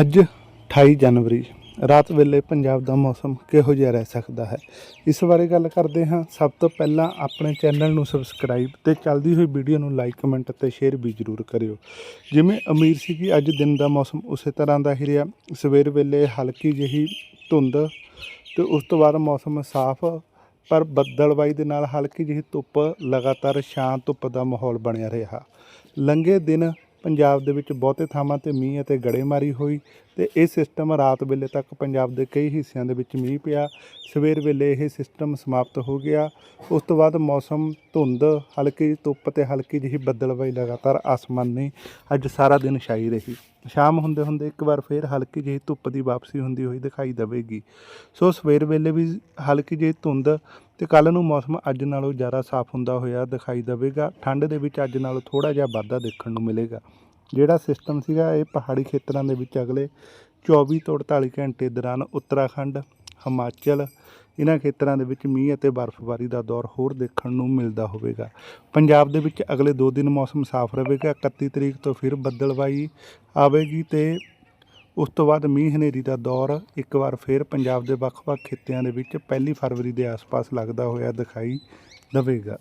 ਅੱਜ 28 ਜਨਵਰੀ, ਰਾਤ ਵੇਲੇ ਪੰਜਾਬ ਦਾ ਮੌਸਮ ਕਿਹੋ ਜਿਹਾ ਰਹਿ ਸਕਦਾ ਹੈ? ਇਸ ਬਾਰੇ ਗੱਲ ਕਰਦੇ ਹਾਂ। ਸਭ ਤੋਂ ਪਹਿਲਾਂ ਆਪਣੇ ਚੈਨਲ ਨੂੰ ਸਬਸਕ੍ਰਾਈਬ ਤੇ ਚੱਲਦੀ ਹੋਈ ਵੀਡੀਓ ਨੂੰ ਲਾਈਕ, ਕਮੈਂਟ ਅਤੇ ਸ਼ੇਅਰ ਵੀ ਜ਼ਰੂਰ ਕਰਿਓ। ਜਿਵੇਂ ਅਮੀਰ ਸੀ ਕਿ ਅੱਜ ਦਿਨ ਦਾ ਮੌਸਮ ਉਸੇ ਤਰ੍ਹਾਂ ਦਾ ਹੀ ਰਿਹਾ। ਸਵੇਰ ਵੇਲੇ ਹਲਕੀ ਜਿਹੀ ਧੁੰਦ ਤੇ ਉਸ ਤੋਂ ਬਾਅਦ ਮੌਸਮ ਸਾਫ਼, ਪਰ ਬੱਦਲਬਾਈ ਦੇ ਨਾਲ ਹਲਕੀ ਜਿਹੀ ਧੁੱਪ, ਲਗਾਤਾਰ ਸ਼ਾਂਤ ਧੁੱਪ ਦਾ ਮਾਹੌਲ ਬਣਿਆ ਰਿਹਾ। ਲੰਘੇ ਦਿਨ ਪੰਜਾਬ ਦੇ ਵਿੱਚ ਬਹੁਤੇ ਥਾਵਾਂ ਤੇ ਮੀਂਹ ਅਤੇ ਗੜੇਮਾਰੀ ਹੋਈ ਤੇ ਇਹ ਸਿਸਟਮ ਰਾਤ ਵੇਲੇ ਤੱਕ ਪੰਜਾਬ ਦੇ ਕਈ ਹਿੱਸਿਆਂ ਦੇ ਵਿੱਚ ਮੀਂਹ ਪਿਆ। ਸਵੇਰ ਵੇਲੇ ਇਹ ਸਿਸਟਮ ਸਮਾਪਤ ਹੋ ਗਿਆ। ਉਸ ਤੋਂ ਬਾਅਦ ਮੌਸਮ ਧੁੰਦ, ਹਲਕੀ ਜਿਹੀ ਧੁੱਪ ਤੇ ਹਲਕੀ ਜਿਹੀ ਬੱਦਲਬਾਈ ਲਗਾਤਾਰ ਆਸਮਾਨੀ ਅੱਜ ਸਾਰਾ ਦਿਨ ਛਾਈ ਰਹੀ। ਸ਼ਾਮ ਹੁੰਦੇ ਹੁੰਦੇ ਇੱਕ ਵਾਰ ਫੇਰ ਹਲਕੀ ਜਿਹੀ ਧੁੱਪ ਦੀ ਵਾਪਸੀ ਹੁੰਦੀ ਹੋਈ ਦਿਖਾਈ ਦੇਵੇਗੀ। ਸੋ ਸਵੇਰ ਵੇਲੇ ਵੀ ਹਲਕੀ ਜਿਹੀ ਧੁੰਦ ਤੇ ਕੱਲ ਨੂੰ ਮੌਸਮ ਅੱਜ ਨਾਲੋਂ ਜ਼ਿਆਦਾ ਸਾਫ਼ ਹੁੰਦਾ ਹੋਇਆ ਦਿਖਾਈ ਦੇਵੇਗਾ। ਠੰਡ ਦੇ ਵਿੱਚ ਅੱਜ ਨਾਲੋਂ ਥੋੜਾ ਜਿਹਾ ਵਾਧਾ ਦੇਖਣ ਨੂੰ ਮਿਲੇਗਾ। ਜਿਹੜਾ ਸਿਸਟਮ ਸੀਗਾ ਇਹ ਪਹਾੜੀ ਖੇਤਰਾਂ ਦੇ ਵਿੱਚ ਅਗਲੇ 24 ਤੋਂ 48 ਘੰਟੇ ਦੌਰਾਨ ਉੱਤਰਾਖੰਡ, ਹਿਮਾਚਲ, ਇਹਨਾਂ ਖੇਤਰਾਂ ਦੇ ਵਿੱਚ ਮੀਂਹ ਅਤੇ ਬਰਫ਼ਬਾਰੀ ਦਾ ਦੌਰ ਹੋਰ ਦੇਖਣ ਨੂੰ ਮਿਲਦਾ ਹੋਵੇਗਾ। ਪੰਜਾਬ ਦੇ ਵਿੱਚ ਅਗਲੇ 2 ਦਿਨ ਮੌਸਮ ਸਾਫ਼ ਰਹੇਗਾ। 31 ਤਰੀਕ ਤੋਂ ਫਿਰ ਬੱਦਲਬਾਈ ਆਵੇਗੀ ਤੇ ਉਸ ਤੋਂ ਬਾਅਦ ਮੀਂਹ ਹਨੇਰੀ ਦਾ ਦੌਰ ਇੱਕ ਵਾਰ ਫਿਰ ਪੰਜਾਬ ਦੇ ਵੱਖ-ਵੱਖ ਖਿੱਤਿਆਂ ਦੇ ਵਿੱਚ ਪਹਿਲੀ ਫਰਵਰੀ ਦੇ ਆਸ-ਪਾਸ ਲੱਗਦਾ ਹੋਇਆ ਦਿਖਾਈ ਦੇਵੇਗਾ।